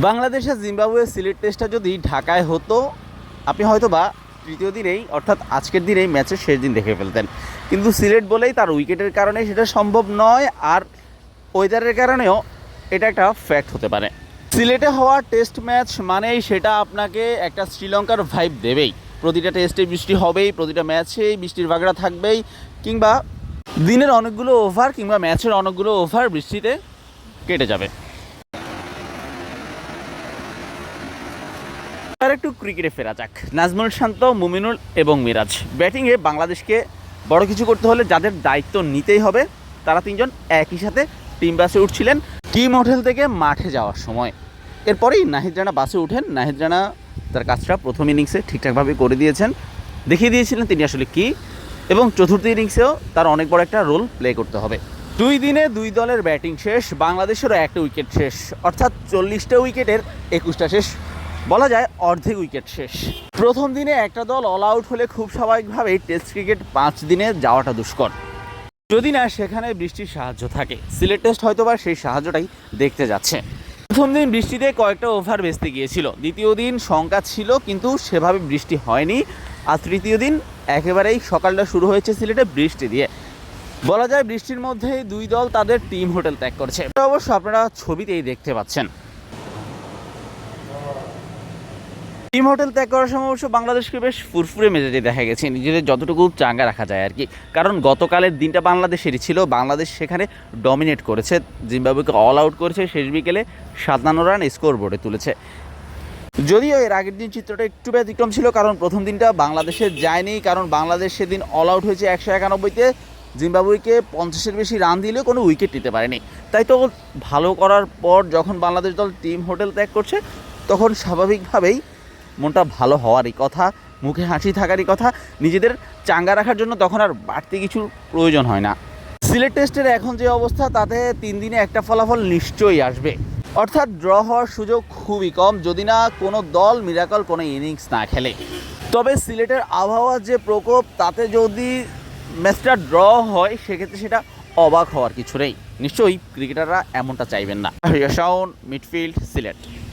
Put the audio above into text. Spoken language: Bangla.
বাংলাদেশের জিম্বাবুয়ে সিলেট টেস্টটা যদি ঢাকায় হতো, আপনি হয়তো বা তৃতীয় দিনেই, অর্থাৎ আজকের দিনেই ম্যাচের শেষ দিন দেখে ফেলতেন। কিন্তু সিলেট বলেই তার উইকেটের কারণে সেটা সম্ভব নয়, আর ওয়েদারের কারণেও এটা একটা ফ্যাক্ট হতে পারে। সিলেটে হওয়া টেস্ট ম্যাচ মানেই সেটা আপনাকে একটা শ্রীলঙ্কার ভাইব দেবেই। প্রতিটা টেস্টে বৃষ্টি হবেই, প্রতিটা ম্যাচেই বৃষ্টির বাগড়া থাকবেই, কিংবা দিনের অনেকগুলো ওভার কিংবা ম্যাচের অনেকগুলো ওভার বৃষ্টিতে কেটে যাবে। আর একটু ক্রিকেটে ফেরা যাক। নাজমুল শান্ত, মুমিনুল এবং মিরাজ। ব্যাটিংয়ে বাংলাদেশকে বড় কিছু করতে হলে যাদের দায়িত্ব নিতেই হবে, তারা তিনজন একই সাথে টিম বাসে উঠছিলেন টিম হোটেল থেকে মাঠে যাওয়ার সময়। এরপরেই নাহিদ রানা বাসে উঠেন নাহিদ রানা তার কাজটা প্রথম ইনিংসে ঠিকঠাকভাবে করে দিয়েছেন। দেখিয়ে দিয়েছিলেন তিনি আসলে কি এবং চতুর্থ ইনিংসেও তার অনেক বড় একটা রোল প্লে করতে হবে। দুই দিনে দুই দলের ব্যাটিং শেষ, বাংলাদেশেরও একটা উইকেট শেষ। অর্থাৎ চল্লিশটা উইকেটের একুশটা শেষ। বলা যায় অর্ধেক উইকেট শেষ। প্রথম দিনে একটা দল অল আউট হলে খুব স্বাভাবিকভাবেই টেস্ট ক্রিকেট পাঁচ দিনে যাওয়াটা দুষ্কর। যদি না, সেখানে বৃষ্টির সাহায্য থাকে। সিলেট টেস্ট হয়তোবা সেই সাহায্যটাই দেখতে যাচ্ছে। প্রথম দিন বৃষ্টিতে কয়েকটা ওভার বেচতে গিয়েছিল। দ্বিতীয় দিন শঙ্কা ছিল, কিন্তু সেভাবে বৃষ্টি হয়নি। আর তৃতীয় দিন একেবারেই সকালটা শুরু হয়েছে সিলেটে বৃষ্টি দিয়ে। বলা যায় বৃষ্টির মধ্যেই দুই দল তাদের টিম হোটেল ত্যাগ করছে। অবশ্য আপনারা ছবিতেই দেখতে পাচ্ছেন। টিম হোটেল ত্যাগ করার সময় অবশ্য বাংলাদেশকে বেশ ফুরফুরে মেজাজে দেখা গেছে। নিজেদের যতটুকু চাঙ্গা রাখা যায় আর কি কারণ গতকালের দিনটা বাংলাদেশেরই ছিল। বাংলাদেশ সেখানে ডমিনেট করেছে। জিম্বাবুকে অল আউট করেছে। শেষ বিকেলে সাতান্ন রান স্কোর বোর্ডে তুলেছে। যদিও এর আগের দিন চিত্রটা একটু ব্যতিক্রম ছিল, কারণ প্রথম দিনটা বাংলাদেশে যায়নি। কারণ বাংলাদেশ সেদিন অল আউট হয়েছে একশো একানব্বইতে। জিম্বাবুইকে পঞ্চাশের বেশি রান দিলেও কোনো উইকেট নিতে পারেনি। তাই তো ভালো করার পর যখন বাংলাদেশ দল টিম হোটেল ত্যাগ করছে, তখন স্বাভাবিকভাবেই মনটা ভালো হওয়ারই কথা, মুখে হাসি থাকারই কথা, নিজেদের চাঙ্গা রাখার জন্য তখন আর বাড়তি কিছু প্রয়োজন হয় না। সিলেট টেস্টের এখন যে অবস্থা, তাতে তিন দিনে একটা ফলাফল নিশ্চয়ই আসবে। অর্থাৎ ড্র হওয়ার সুযোগ খুবই কম, যদি না কোনো দল মিরাকল কোনো ইনিংস না খেলে। তবে সিলেটের আবহাওয়ার যে প্রকোপ, তাতে যদি ম্যাচটা ড্র হয়, সেক্ষেত্রে সেটা অবাক হওয়ার কিছু নেই। নিশ্চয়ই ক্রিকেটাররা এমনটা চাইবেন না। শাওন, মিডফিল্ড, সিলেট।